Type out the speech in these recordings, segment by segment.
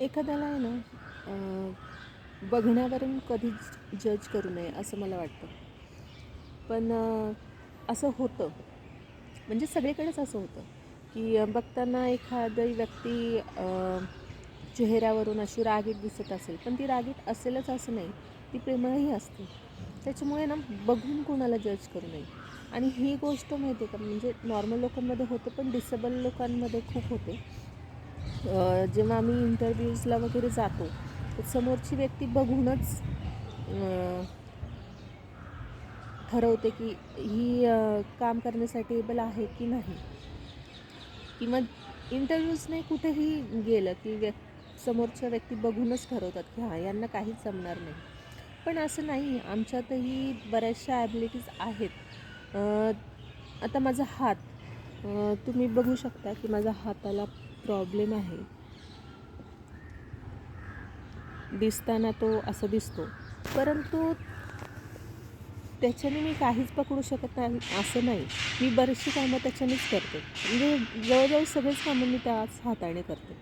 एखाद्याला आहे ना बघण्यावरून कधीच जज करू नये असं मला वाटतं. पण असं होतं. म्हणजे सगळीकडेच असं होतं की बघताना एखादी व्यक्ती चेहऱ्यावरून अशी रागीट दिसत असेल पण ती रागीट असेलच असं नाही. ती प्रेमळही असते. त्याच्यामुळे ना बघून कोणाला जज करू नये. आणि ही गोष्ट माहिती आहे का म्हणजे नॉर्मल लोकांमध्ये होतं पण डिसेबल लोकांमध्ये खूप होते. जेव्हा आम्ही इंटरव्ह्यूजला वगैरे जातो तर समोरची व्यक्ती बघूनच ठरवते की ही काम करण्यासाठी एबल आहे की नाही. किंवा इंटरव्ह्यूजने कुठेही गेलं की व्यक् समोरच्या व्यक्ती बघूनच ठरवतात की हां यांना काहीच जमणार नाही. पण असं नाही आमच्यातही बऱ्याचशा ॲबिलिटीज आहेत. आता माझा हात तुम्ही बघू शकता की माझा हाताला प्रॉब्लेम आहे. दिसताना तो असं दिसतो. परंतु त्याच्याने मी काहीच पकडू शकत नाही असं नाही. मी बरीचशी कामं त्याच्यानेच करते. म्हणजे जवळजवळ सगळेच कामं मी त्याच हाताने करते.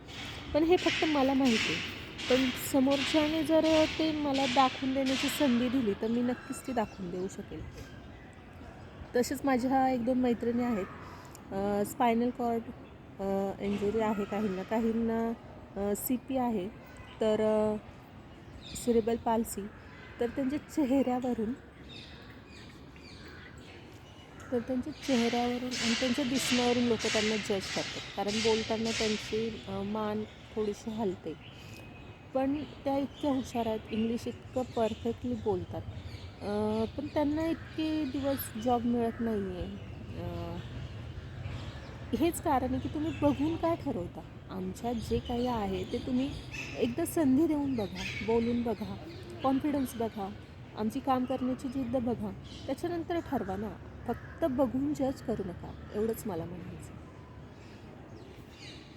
पण हे फक्त मला माहिती आहे. पण समोरच्याने जर ते मला दाखवून देण्याची संधी दिली तर मी नक्कीच ती दाखवून देऊ शकेल तसेच माझ्या एक दोन मैत्रिणी आहेत. स्पायनल कॉर्ड इंजुरी आहे काहींना काहींना सी पी आहे. तर सिरेबल पाल्सी तर त्यांच्या चेहऱ्यावरून तर त्यांच्या चेहऱ्यावरून आणि त्यांच्या दिसण्यावरून लोक त्यांना जज करतात. कारण बोलताना त्यांची मान थोडीशी हलते. पण त्या इतक्या हुशार आहेत. इंग्लिश इतकं परफेक्टली बोलतात. पण त्यांना इतके दिवस जॉब मिळत नाही आहे हेच कारण आहे की तुम्ही बघून काय ठरवता? आमच्यात जे काही आहे ते तुम्ही एकदा संधी देऊन बघा बोलून बघा कॉन्फिडन्स बघा आमची काम करण्याची जिद्द बघा. त्याच्यानंतर ठरवा ना. फक्त बघून जज करू नका. एवढंच मला म्हणायचं